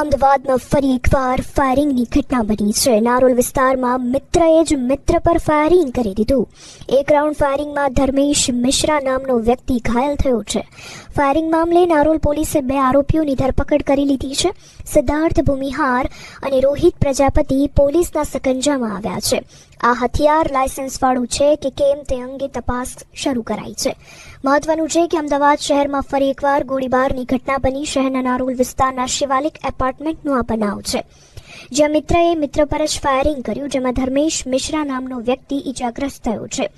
અમદાવાદમાં ફરી એકવાર ફાયરિંગની ઘટના બની. છે નારોલ વિસ્તારમાં મિત્રએ જ મિત્ર પર ફાયરિંગ કરી દીધું. એક રાઉન્ડ ફાયરિંગમાં ધર્મેશ મિશ્રા નામનો વ્યક્તિ ઘાયલ થયો છે. ફાયરિંગ મામલે નારોલ પોલીસે બે આરોપીઓની ધરપકડ કરી લીધી છે. સિદ્ધાર્થ ભૂમિહાર અને રોહિત પ્રજાપતિ પોલીસના સકંજામાં આવ્યા છે. આ હથિયાર લાયસન્સવાળું છે કે કેમ તે અંગે તપાસ શરૂ કરાઈ છે. મહત્વનું છે કે અમદાવાદ શહેરમાં ફરી એકવાર ગોળીબારની ઘટના બની. શહેરના નારોલ વિસ્તારના શિવાલિક એપાર્ટમેન્ટનો આ બનાવ છે. જ્યાં મિત્રએ મિત્ર પર જ ફાયરિંગ કર્યું, જેમાં ધર્મેશ મિશ્રા નામનો વ્યક્તિ ઈજાગ્રસ્ત થયો છે.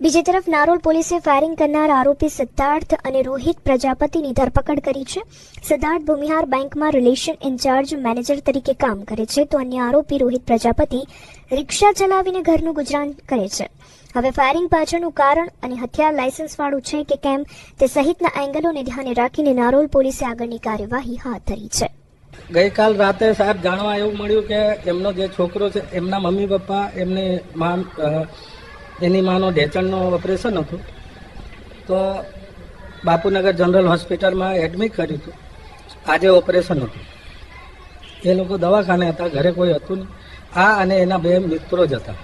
બીજી તરફ, નારોલ પોલીસે ફાયરિંગ કરનાર આરોપી સિદ્ધાર્થ અને રોહિત પ્રજાપતિની ધરપકડ કરી છે. સિદ્ધાર્થ ભૂમિહાર બેંકમાં રિલેશન ઇન્ચાર્જ મેનેજર તરીકે કામ કરે છે, તો અન્ય આરોપી રોહિત પ્રજાપતિ રિક્ષા ચલાવીને ઘરનું ગુજરાન કરે છે. હવે ફાયરિંગ પાછળનું કારણ અને હથિયાર લાયસન્સવાળું છે કે કેમ, તે સહિતના એંગલોને ધ્યાને રાખીને નારોલ પોલીસે આગળની કાર્યવાહી હાથ ધરી છે. ગઈકાલ રાતે સાહેબ જાણવા એવું મળ્યું કે એમનો જે છોકરો છે એમના મમ્મી પપ્પા એમની માન એની માનો ઢેચણનું ઓપરેશન હતું. તો બાપુનગર જનરલ હોસ્પિટલમાં એડમિટ કર્યું હતું. આજે ઓપરેશન હતું. એ લોકો દવાખાને હતા ઘરે કોઈ હતું નહીં. આ અને એના બે મિત્રો જ હતા.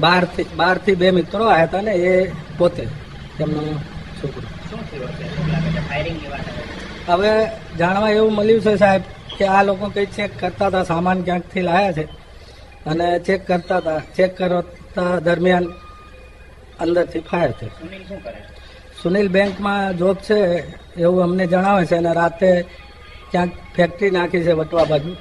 બહારથી બહારથી બે મિત્રો આવ્યા હતા ને એ પોતે એમનો છોકરો. હવે જાણવા એવું મળ્યું છે સાહેબ કે આ લોકો કંઈ ચેક કરતા હતા સામાન ક્યાંકથી લાયા છે. અને ચેક કરતા હતા ચેક કરતા દરમિયાન અંદરથી ફાયર છે? સુનિલ બેંકમાં જોબ છે એવું અમને જણાવે છે અને રાતે ક્યાંક ફેક્ટરી નાખી છે વટવા બાજુ.